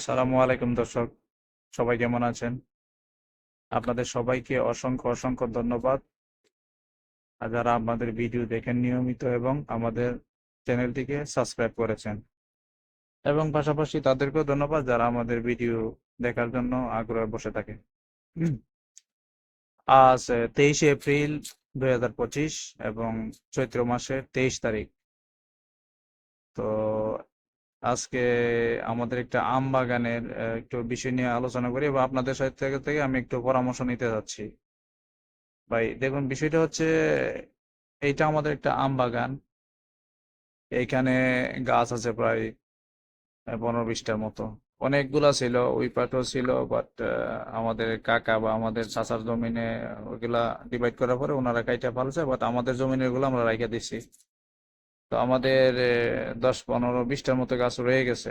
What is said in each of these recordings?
আসসালামু আলাইকুম দর্শক, সবাই কেমন আছেন? আপনাদের সবাইকে অসংখ্য অসংখ্য ধন্যবাদ। যারা আমাদের ভিডিও দেখেন নিয়মিত এবং আমাদের চ্যানেলটিকে সাবস্ক্রাইব করেছেন। এবং পাশাপাশি তাদেরকেও ধন্যবাদ যারা আমাদের ভিডিও দেখার জন্য আগ্রহে বসে থাকে। আজ তেইশে এপ্রিল দুই হাজার পঁচিশ এবং চৈত্র মাসের তেইশ তারিখ। তো আজকে আমাদের একটা আম বাগানের একটু বিষয় নিয়ে আলোচনা করি এবং আপনাদের সাথে থেকে আমি একটু পরামর্শ নিতে যাচ্ছি। ভাই, দেখুন, বিষয়টা হচ্ছে, এইটা আমাদের একটা আম বাগান। এইখানে গাছ আছে প্রায় পনেরো বিশটার মতো। অনেকগুলা ছিল, ওই পাটও ছিল বাট আমাদের কাকা বা আমাদের চাচার জমিনে ওইগুলা ডিভাইড করার পরে ওনারা কাইটা ফেলছে বাট আমাদের জমিনেরগুলো আমরা রাইখা দিছি। তো আমাদের দশ পনেরো বিশটার মতো গাছ রয়ে গেছে।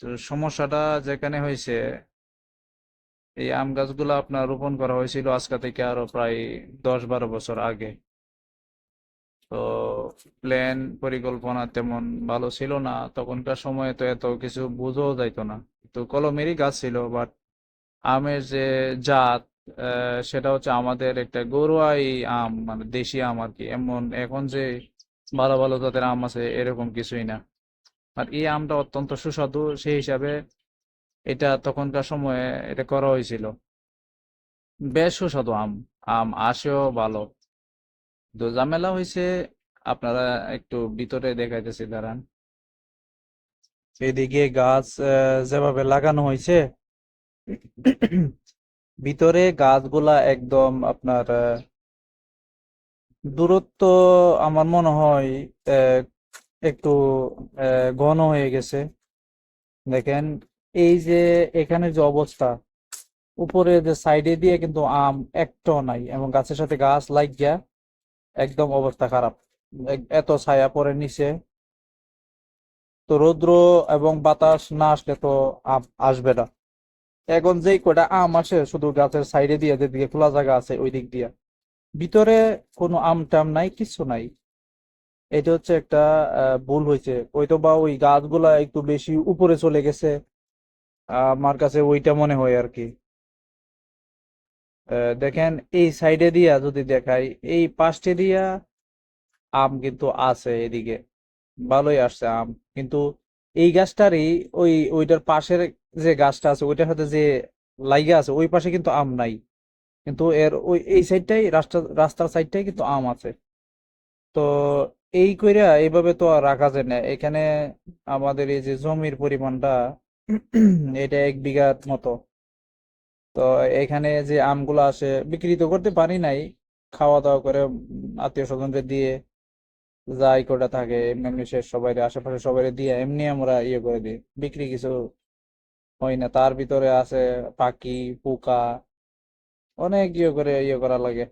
তো সমস্যাটা যেখানে হয়েছে, এই আম গাছগুলো আপনার রোপণ করা হয়েছিল আজকে থেকে আরও প্রায় দশ বারো বছর আগে। তো প্ল্যান পরিকল্পনা তেমন ভালো ছিল না। তখনকার সময়ে তো এত কিছু বোঝাও যাইতো না। তো কলমেরই গাছ ছিল বাট আমের যে জাত সেটা হচ্ছে আমাদের একটা গরুয়াই আম মানে দেশি আম আর কি। এমন এখন যে ভালো ভালো জাতের আম আছে, এরকম কিছুই না। আর এই আমটা অত্যন্ত সুস্বাদু, সেই হিসাবে এটা তখনকার সময়ে এটা করা হয়েছিল। বেশ সুস্বাদু আম আম আসেও ভালো। তো ঝামেলা হয়েছে, আপনারা একটু ভিতরে দেখাইতেছি, দাঁড়ান। এদিকে গাছ যেভাবে লাগানো হয়েছে, ভিতরে গাছগুলা একদম আপনার দূরত্ব আমার মনে হয় একটু ঘন হয়ে গেছে। দেখেন, এই যে এখানে যে অবস্থা, উপরে যে সাইডে দিয়ে কিন্তু আম একটাও নাই এবং গাছের সাথে গাছ লাগিয়া একদম অবস্থা খারাপ। এত ছায়া পড়ে নিচে। তো রৌদ্র এবং বাতাস না আসলে তো আম আসবে না। এখন যেই কয়টা আম আসে, শুধু গাছের সাইডে দিয়ে, যেদিকে খোলা জায়গা আছে, ওই দিক দিয়ে। ভিতরে কোনো আম টাম নাই, কিছু নাই। এটা হচ্ছে একটা ভুল হয়েছে। হয়তো বা ওই গাছগুলা একটু বেশি উপরে চলে গেছে। আমার কাছে ওইটা মনে হয় আর কি। দেখেন, এই সাইডে দিয়া যদি দেখাই, এই পাশে দিয়া আম কিন্তু আছে এদিকে। ভালোই আসছে আম। কিন্তু এই গাছটারই ওই, ওইটার পাশের যে গাছটা আছে, ওইটার সাথে যে লাইগা আছে, ওই পাশে কিন্তু আম নাই। কিন্তু এর ওই, এই সাইডটাই রাস্তা, রাস্তার সাইডটাই কিন্তু আম আছে। তো এই কইরা এইভাবে তো আর রাখা যায় না। এখানে আমাদের এই যে জমির পরিমাণটা এটা এক বিঘার মতো। তো এখানে যে আমগুলো আসে, বিক্রি তো করতে পারি নাই। খাওয়া দাওয়া করে আত্মীয় স্বজনদের দিয়ে যাই কটা থাকে, এমনি শেষ সবাই আশেপাশে সবাই দিয়ে এমনি আমরা ইয়ে করে দিই। বিক্রি কিছু হয় না। তার ভিতরে আছে পাখি, পোকা অনেক ইয়ে করে ইয়ে করা লাগে।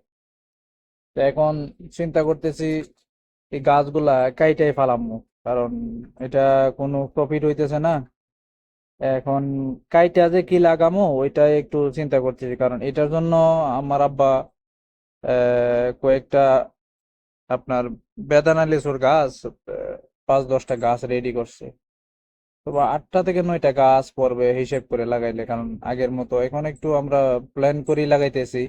এখন চিন্তা করতেছি, এই গাছগুলা কাইটাই ফালামু। কারণ এটা কোনো প্রফিট হইতেছে না। এখন কাইটা যে কি লাগামো ওইটা একটু চিন্তা করতেছি। কারণ এটার জন্য আমার আব্বা কয়েকটা আপনার বেদানা লিচুর গাছ পাঁচ দশটা গাছ রেডি করছে। তো বা আটটা থেকে নয়টা গাছ পড়বে হিসেব করে লাগাইলে, কারণ আগের মতো এখন একটু আমরা প্ল্যান করেই লাগাইতেছি।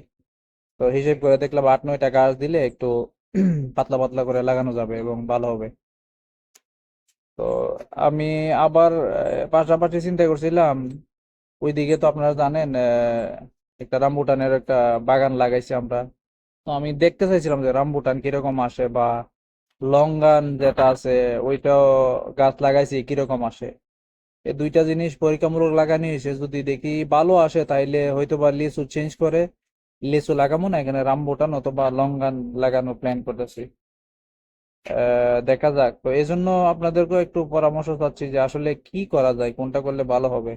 তো হিসেব করে দেখলাম আট, নয়টা গাছ দিলে একটু পাতলা পাতলা করে লাগানো যাবে এবং ভালো হবে। তো আমি আবার পাশাপাশি চিন্তা করছিলাম, ওইদিকে তো আপনারা জানেন একটা রামবুটানের একটা বাগান লাগাইছি আমরা। তো আমি দেখতে চাইছিলাম যে রামবুটান কীরকম আসে বা লঙ্গান যেটা আছে, ওইটাও গাছ লাগাইছি কীরকম আসে। এই দুইটা জিনিস পরীক্ষামূলক লাগানো হয়েছে যদি দেখি ভালো আসে, তাইলে হয়তো বা লিচু চেঞ্জ করে লিচু লাগাবো না, এখানে রামবুটান অথবা লঙ্গান লাগানোর প্ল্যান করতেছি। দেখা যাক। তো এই জন্য আপনাদেরকেও একটু পরামর্শ চাচ্ছি যে আসলে কি করা যায়, কোনটা করলে ভালো হবে?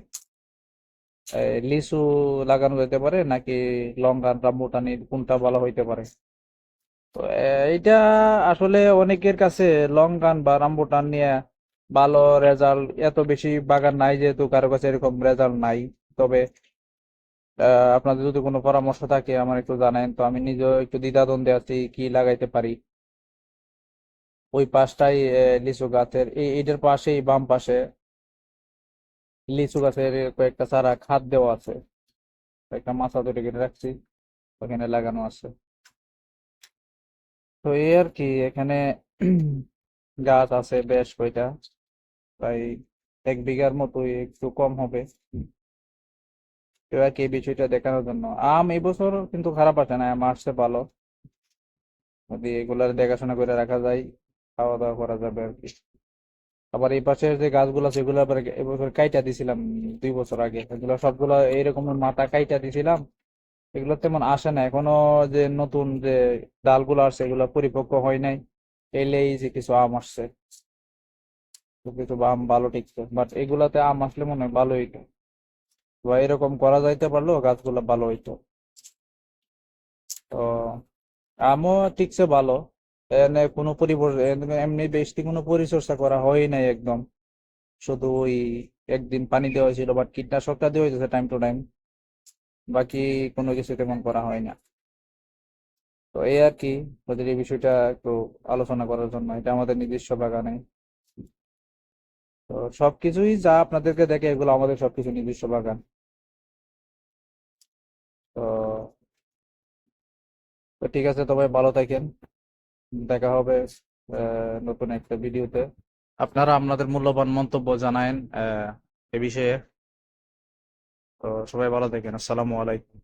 লিচু লাগানো যেতে পারে নাকি লঙ্কান রামবুটানি কোনটা ভালো হইতে পারে? তো এইটা আসলে অনেকের কাছে লঙ্কান বা রামবুটান নিয়ে ভালো রেজাল্ট এত বেশি বাগান নাই যেহেতু, কারও কাছে এরকম রেজাল্ট নাই। তবে আপনাদের যদি কোনো পরামর্শ থাকে, আমার একটু জানান তো আমি নিজেও একটু দ্বিধাদ্বন্দ্বে আছি কি লাগাইতে পারি। ওই পাশটাই লিচু গাছের, এই এটার পাশেই বাম পাশে লিচু গাছের কয়েকটা চারা খাদ দেওয়া আছে। একটা মাচা তৈরি করে রাখছি, ওখানে লাগানো আছে। তো এই আর কি, এখানে গাছ আছে বেশ কয়টা। প্রায় এক বিঘার মতো একটু কম হবে। এবার কি বিষয়টা দেখানোর জন্য? আম এবছর কিন্তু খারাপ আসে না, আম আসছে ভালো। যদি এগুলার দেখাশোনা করে রাখা যায় খাওয়া দাওয়া করা যাবে আর কি। আবার এই পাশের যে গাছগুলো আছে, এগুলো আবার এবছর কাইটা দিছিলাম দুই বছর আগে। এগুলো সবগুলো এইরকম মাথা কাইটা দিছিলাম। এগুলো তেমন আসে না। এখনও যে নতুন যে ডালগুলো আসছে, এগুলো পরিপক্ক হয় নাই। এলেই যে কিছু আম আসছে। কিছু আম ভালো টিকছে বাট এগুলাতে আম আসলে মনে হয় ভালো হইতো বা এরকম করা যাইতে পারল গাছগুলো ভালো হইতো। তো আমও টিকছে ভালো। এনে কোনো এমনি বেশি কোনো পরিচর্যা করা হয় নাই একদম। শুধু ওই একদিন পানি দেওয়া হয়েছিল বাট কীটনাশকটা দেওয়া হয়েছে টাইম টু টাইম বাকি কোনো কিছু তেমন করা হয় না। তো এই আর কি। ওদের এই বিষয়টা একটু আলোচনা করার জন্য। এটা আমাদের নিজস্ব বাগানে। তো সবকিছুই যা আপনাদেরকে দেখে এগুলো আমাদের সবকিছু নিজস্ব বাগান। তো তো ঠিক আছে তবে ভালো থাকেন। দেখা হবে নতুন একটা ভিডিওতে। আপনারা আপনাদের মূল্যবান মন্তব্য জানায়েন এ বিষয়ে। তো সবাই ভালো থাকেন। আসসালামু আলাইকুম।